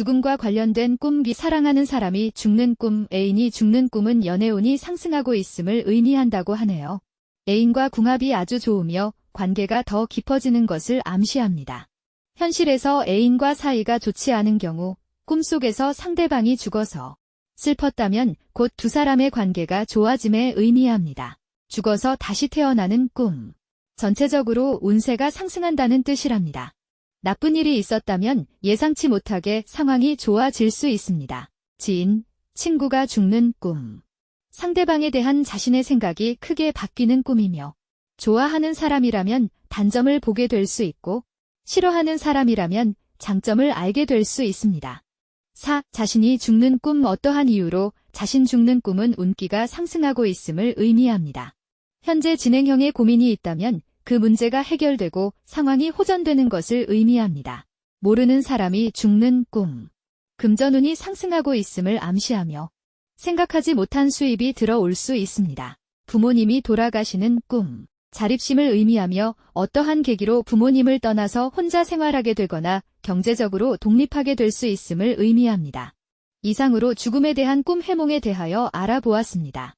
죽음과 관련된 꿈 B 사랑하는 사람이 죽는 꿈 애인이 죽는 꿈은 연애운이 상승하고 있음을 의미한다고 하네요. 애인과 궁합이 아주 좋으며 관계가 더 깊어지는 것을 암시합니다. 현실에서 애인과 사이가 좋지 않은 경우 꿈속에서 상대방이 죽어서 슬펐다면 곧 두 사람의 관계가 좋아짐에 의미합니다. 죽어서 다시 태어나는 꿈. 전체적으로 운세가 상승한다는 뜻이랍니다. 나쁜 일이 있었다면 예상치 못하게 상황이 좋아질 수 있습니다. 지인, 친구가 죽는 꿈. 상대방에 대한 자신의 생각이 크게 바뀌는 꿈이며, 좋아하는 사람이라면 단점을 보게 될 수 있고, 싫어하는 사람이라면 장점을 알게 될 수 있습니다. 4. 자신이 죽는 꿈 어떠한 이유로 자신 죽는 꿈은 운기가 상승하고 있음을 의미합니다. 현재 진행형의 고민이 있다면 그 문제가 해결되고 상황이 호전되는 것을 의미합니다. 모르는 사람이 죽는 꿈. 금전운이 상승하고 있음을 암시하며 생각하지 못한 수입이 들어올 수 있습니다. 부모님이 돌아가시는 꿈. 자립심을 의미하며 어떠한 계기로 부모님을 떠나서 혼자 생활하게 되거나 경제적으로 독립하게 될 수 있음을 의미합니다. 이상으로 죽음에 대한 꿈 해몽에 대하여 알아보았습니다.